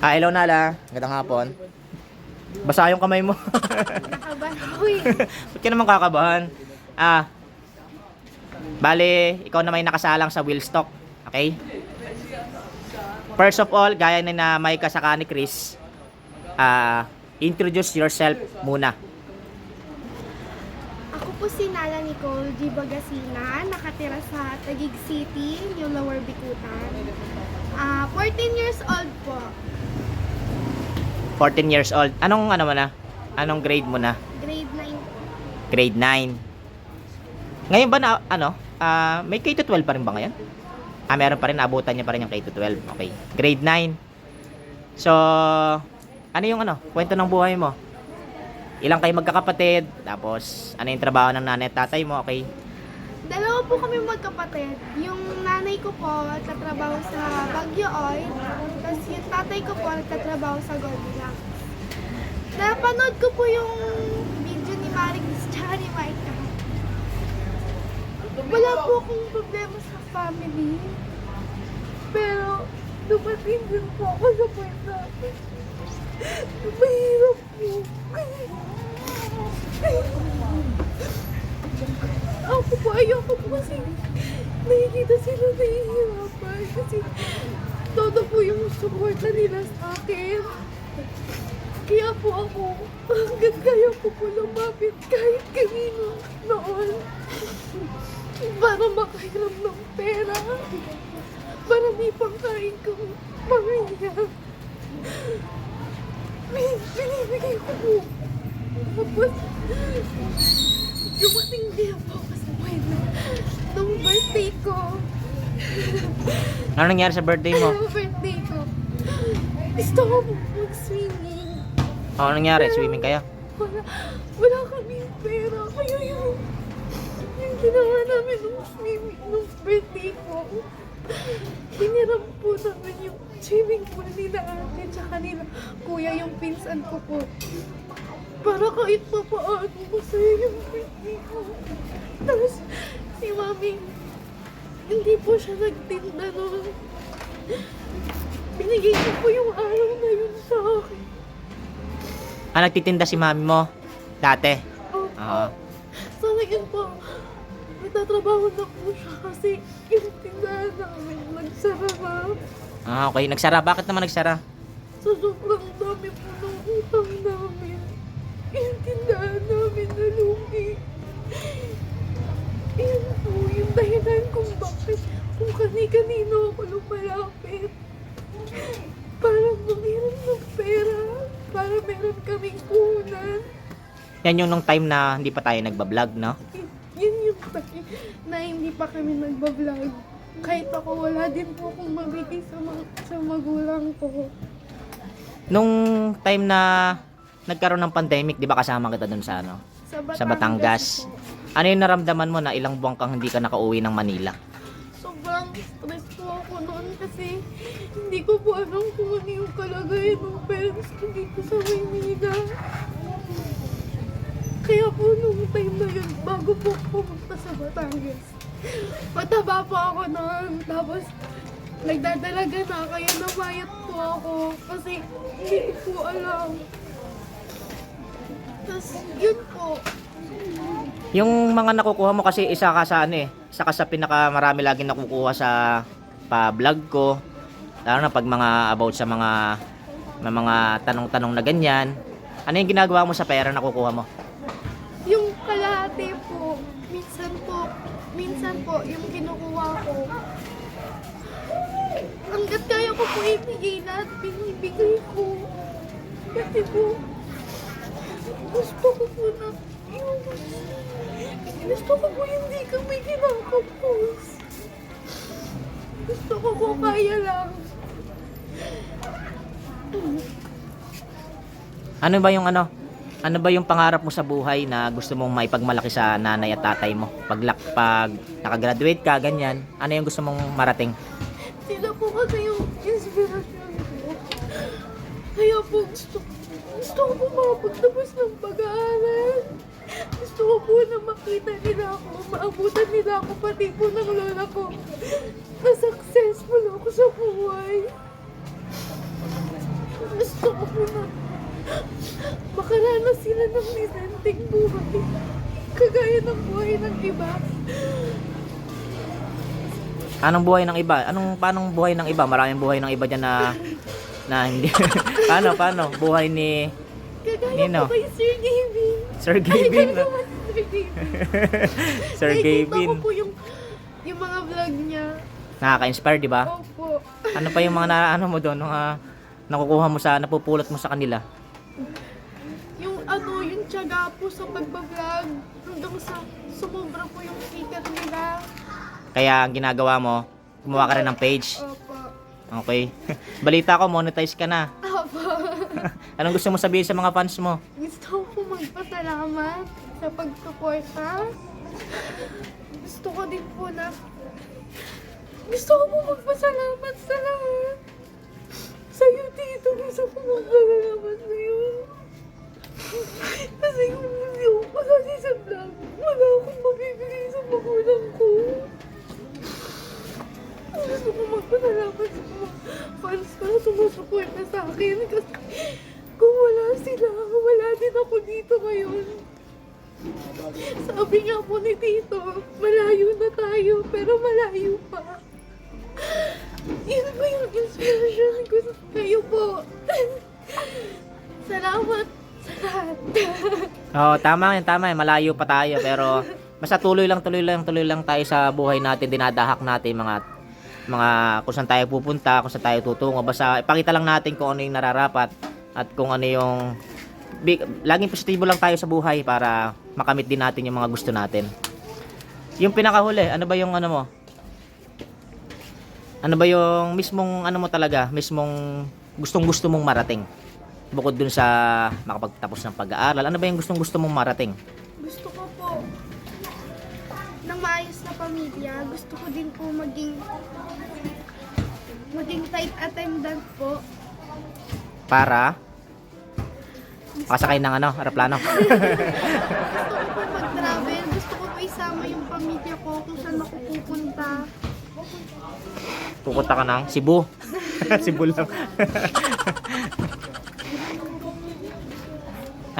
Ah, hello Nala. Magandang hapon. Basa yung kamay mo. Nakabahan ako eh. Ba't ka naman kakabahan? Ah, bale, ikaw na may nakasalang sa wheel stock. Okay? First of all, gaya na na may kasaka ni Chris, ah, introduce yourself muna. Ako po si Nala Nicole G. Bagasina, nakatira sa Taguig City, New Lower Bikutan. Ah, 14 years old po. 14 years old. Anong ano mo na? Anong grade mo na? Grade 9 po. Grade 9. Ngayon ba na, ano, ah, may K-12 pa rin ba ngayon? Ah, meron pa rin, naabutan niya pa rin yung K-12. Okay. Grade 9. So, ano yung ano, kwento ng buhay mo? Ilang kayo magkakapatid? Tapos, ano yung trabaho ng nanay at tatay mo? Okay. Dalawa po kami magkapatid. Yung nanay ko po nagtatrabaho sa Baguio Oil. Tapos yung tatay ko po nagtatrabaho sa Goldilocks. Napanood ko po yung video ni Maricris tsaka ni Micah. Wala po akong problema sa family. Pero dumating din po ako sa point na mahirap po. Ako po, ayoko po kasi nakikita sila nahihirapan kasi todo po yung suporta nila sa akin. Kaya po ako, hanggang kaya ko po lumapit kahit kanino noon para makairam ng pera para may pangkain kong pamilya. Bin- Binibigay ko po. Tapos, dumating din po ako sa point na ko. Ano nangyari sa birthday mo? Nung birthday ko. Gusto ko mag-swimming. Ano nangyari? Swimming kayo? Wala, wala kami pera. Kaya yung, yung ginawa namin nung swimming, nung birthday ko, hiniram po namin yung swimming pool nila ate tsaka nila kuya yung pinsan ko po. Para kahit pa paano masaya yung birthday ko. Tapos si mami, hindi po siya nagtinda nun. Binigay ko po yung araw na yun sa akin. Ah, nagtitinda si mami mo? Dati? Opo. Oo. So ngayon po, nagtatrabaho na po siya kasi yung tindahan namin nagsara na. Ah, okay. Nagsara. Bakit naman nagsara? So sobrang dami po ng utang namin. Yung tindahan namin nalugi. Yan po yung dahilan kung bakit kung kani-kanino ako lumalapit. Para mangiram ng pera. Para meron kaming puhunan. Yan yung nung time na hindi pa tayo nagbablog, no? Yun yung time na hindi pa kami nagbablog. Kahit ako, wala din po akong mabigay sa, mga, sa magulang ko. Nung time na nagkaroon ng pandemic, di ba kasama kita dun sa ano? Sa Batangas, Sa Batangas. po. Ano yung naramdaman mo na ilang buwan kang hindi ka nakauwi ng Manila? Sobrang stress po ako noon kasi hindi ko po alam kung ano yung kalagayan ng parents ko dito sa Maynila. Kaya po nung time na yun, bago po pumunta sa Batangas, mataba po ako noon. Tapos, nagdadalaga na, kaya namayat po ako kasi hindi ko alam. Tapos, yun po. Yung mga nakukuha mo kasi isa ka sa ano eh, isa ka sa pinaka marami lagi nakukuha sa pa-vlog ko. Lalo na pag mga about sa mga may mga tanong-tanong na ganyan. Ano yung ginagawa mo sa pera na nakukuha mo? Yung kalahati po, minsan po, minsan po, yung kinukuha ko, hanggat kaya ko po ibigay lahat, binibigay ko. Kasi po, gusto ko po na, yung, gusto ko po hindi kami kinakapos. Gusto ko po kaya lang. Ano ba yung ano? Ano ba yung pangarap mo sa buhay na gusto mong maipagmalaki sa nanay at tatay mo? Pag, lak- pag nakagraduate ka, ganyan, ano yung gusto mong marating? Sila po kasi yung inspirasyon ko. Kaya po gusto, gusto ko po makapagtapos ng pag-aaral. Gusto ko po na makita nila ako, maabutan nila ako, pati po ng lola ko, na successful ako sa buhay. Gusto ko po na makaranas sila ng disenteng buhay. Kagaya ng buhay ng iba. Anong buhay ng iba? Anong paanong buhay ng iba? Maraming buhay ng iba diyan na na hindi. paano paano buhay ni Kagaya Nino? po kay Sir Gavin. Sir Ay, Gavin? ganun naman si Sir Gavin. Sir Nakikita Gavin. ko po yung, yung mga vlog niya. Nakaka-inspire, di ba? Opo. Ano pa yung mga na, ano mo doon, mga nakukuha mo sa napupulot mo sa kanila? Yung ano, yung tiyaga po sa pagbablog. Hanggang sa sumobra po yung sikat nila. Kaya ang ginagawa mo, gumawa ka rin ng page. Opo. Okay. Balita ko, monetize ka na. Anong gusto mo sabihin sa mga fans mo? Gusto ko magpasalamat sa pagsuporta. Gusto ko din po na gusto ko po magpasalamat sa lahat. Sa'yo, Tito. Gusto ko magpasalamat sumusuporta sa akin. Kasi kung wala sila, wala din ako dito ngayon. Sabi nga po ni Tito, malayo na tayo, pero malayo pa. Yun po yung inspiration ko sa kayo po. Salamat sa lahat. Oo, tama yan, tama yan. Malayo pa tayo, pero basta tuloy lang, tuloy lang, tuloy lang tayo sa buhay natin. Dinadahak natin mga mga kung saan tayo pupunta, kung saan tayo tutungo. Basta ipakita lang natin kung ano yung nararapat at kung ano yung big, laging positibo lang tayo sa buhay para makamit din natin yung mga gusto natin. Yung pinakahuli, ano ba yung ano mo? Ano ba yung mismong ano mo talaga, mismong gustong gusto mong marating? Bukod dun sa makapagtapos ng pag-aaral, ano ba yung gustong gusto mong marating? Gusto ko po ng maayos na pamilya. Gusto ko din po maging maging tight attendant po. Para makasakay ng ano, aeroplano. Gusto ko po mag-travel. Gusto ko po isama yung pamilya ko kung saan ako pupunta. Pupunta ka ng Cebu. Cebu lang.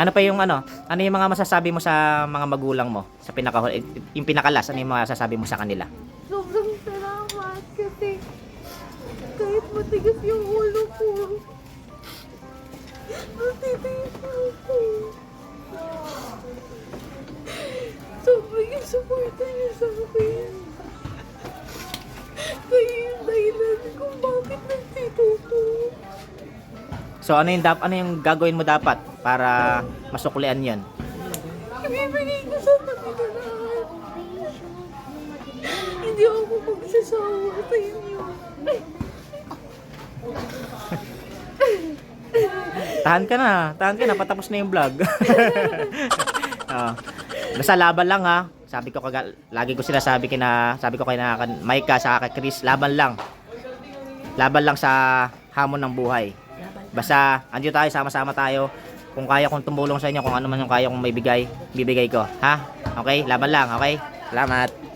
ano pa yung ano? Ano yung mga masasabi mo sa mga magulang mo? Sa pinaka yung pinakalas, ano yung mga masasabi mo sa kanila? Sobrang salamat kasi kahit matigas yung ulo ko, natitiis ako. Sobrang yung suporta niya sa akin. Kaya yung dahilan kung bakit nagtituto. So ano yung ano yung gagawin mo dapat para masuklian 'yon? Ibibigay ko sa kanila lahat. Hindi ako magsasawa sa inyo. Tahan ka na, tahan ka na, patapos na yung vlog. oh. Basta laban lang ha. Sabi ko kaga, lagi ko sila sabi kina, sabi ko kay na Micah sa kay Chris, laban lang. Laban lang sa hamon ng buhay. Basta andito tayo, sama-sama tayo. Kung kaya kong tumulong sa inyo, kung ano man yung kaya kong may bigay, bibigay ko. Ha? Okay? Laban lang, okay? Salamat.